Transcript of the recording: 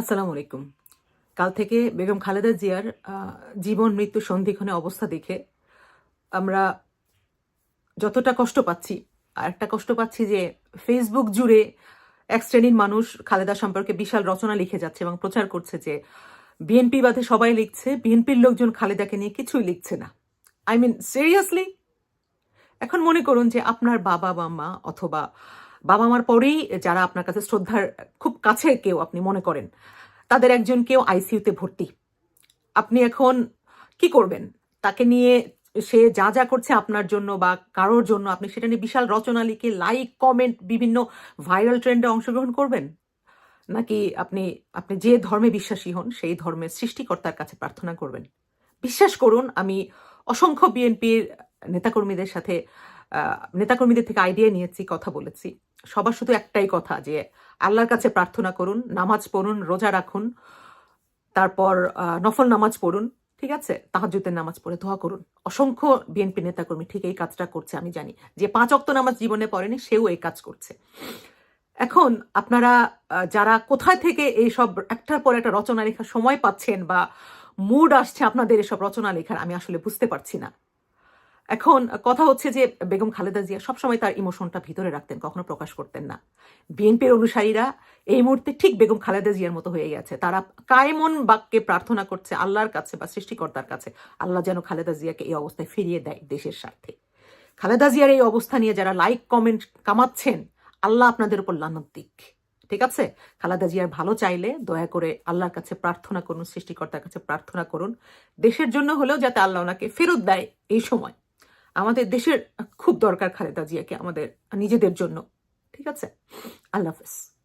আসসালামু আলাইকুম। কাল থেকে বেগম খালেদা জিয়ার জীবন, মৃত্যু সন্ধিক্ষণে অবস্থা দেখে আমরা যতটা কষ্ট পাচ্ছি, আর একটা কষ্ট পাচ্ছি যে ফেসবুক জুড়ে এক শ্রেণির মানুষ খালেদা সম্পর্কে বিশাল রচনা লিখে যাচ্ছে এবং প্রচার করছে যে বিএনপি বাদে সবাই লিখছে বিএনপির লোকজন খালেদাকে নিয়ে কিছুই লিখছে না। আই মিন সিরিয়াসলি এখন মনে করুন যে আপনার বাবা বা মা অথবা বাবা মার পরেই যারা আপনার কাছে শ্রদ্ধার খুব কাছে কেউ আপনি মনে করেন, তাদের একজন কেউ আইসিইউতে ভর্তি। আপনি এখন কি করবেন? তাকে নিয়ে সে যা যা করছে আপনার জন্য বা কারোর জন্য আপনি সেটা নিয়ে বিশাল রচনা লিখে লাইক কমেন্ট বিভিন্ন ভাইরাল ট্রেন্ডে অংশগ্রহণ করবেন? নাকি আপনি আপনি যে ধর্মে বিশ্বাসী হন, সেই ধর্মের সৃষ্টিকর্তার কাছে প্রার্থনা করবেন? বিশ্বাস করুন, আমি অসংখ্য বিএনপির নেতাকর্মীদের সাথে নেতাকর্মীদের থেকে আইডিয়া নিয়েছি, কথা বলেছি। সবার শুধু একটাই কথা যে আল্লাহর কাছে প্রার্থনা করুন, নামাজ পড়ুন, রোজা রাখুন, তারপর নফল নামাজ পড়ুন, ঠিক আছে? তাহাজুতের নামাজ পড়ে দোয়া করুন। অসংখ্য বিএনপি নেতাকর্মী ঠিক এই কাজটা করছে, আমি জানি। যে পাঁচ অক্ত নামাজ জীবনে পড়েনি, সেও এই কাজ করছে। এখন আপনারা যারা কোথায় থেকে এই সব একটার পর একটা রচনা লেখার সময় পাচ্ছেন বা মুড আসছে আপনাদের এসব রচনা লেখার, আমি আসলে বুঝতে পারছি না। এখন কথা হচ্ছে যে বেগম খালেদা জিয়া সবসময় তার ইমোশনটা ভিতরে রাখতেন, কখনো প্রকাশ করতেন না। বিএনপির অনুসারীরা এই মুহূর্তে ঠিক বেগম খালেদা জিয়ার মতো হয়ে গেছে। তারা কায়মন বাক্যে প্রার্থনা করছে আল্লাহর কাছে বা সৃষ্টিকর্তার কাছে, আল্লাহ যেন খালেদা জিয়াকে এই অবস্থায় ফিরিয়ে দেয় দেশের স্বার্থে। খালেদা জিয়ার এই অবস্থা নিয়ে যারা লাইক, কমেন্ট কামাচ্ছেন, আল্লাহ আপনাদের উপর লানত দিক। ঠিক আছে? খালেদা জিয়ার ভালো চাইলে দয়া করে আল্লাহর কাছে প্রার্থনা করুন, সৃষ্টিকর্তার কাছে প্রার্থনা করুন। দেশের জন্য হলেও যাতে আল্লাহ ওনাকে ফেরত দেয় এই সময়। আমাদের দেশের খুব দরকার খালেদা জিয়াকে আমাদের নিজেদের জন্য। ঠিক আছে? আল্লাহ হাফেজ।